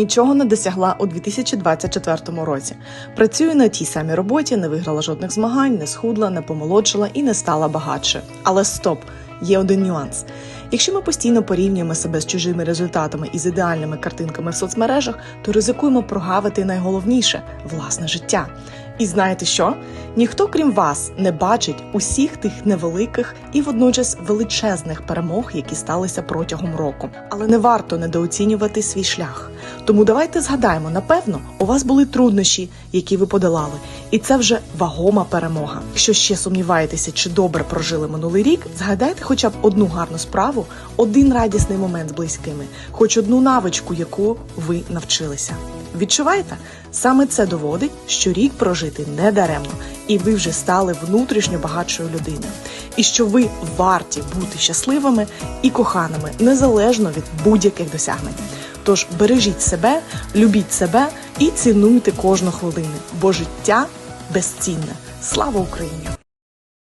Нічого не досягла у 2024 році. Працюю на тій самій роботі, не виграла жодних змагань, не схудла, не помолодшила і не стала багатше. Але стоп, є один нюанс. Якщо ми постійно порівнюємо себе з чужими результатами і з ідеальними картинками в соцмережах, то ризикуємо прогавити найголовніше власне життя. І знаєте що? Ніхто, крім вас, не бачить усіх тих невеликих і водночас величезних перемог, які сталися протягом року. Але не варто недооцінювати свій шлях. Тому давайте згадаємо, напевно, у вас були труднощі, які ви подолали, і це вже вагома перемога. Якщо ще сумніваєтеся, чи добре прожили минулий рік, згадайте хоча б одну гарну справу, один радісний момент з близькими, хоч одну навичку, яку ви навчилися. Відчуваєте? Саме це доводить, що рік прожити не даремно, і ви вже стали внутрішньо багатшою людиною, і що ви варті бути щасливими і коханими незалежно від будь-яких досягнень. Тож бережіть себе, любіть себе і цінуйте кожну хвилину, бо життя безцінне. Слава Україні!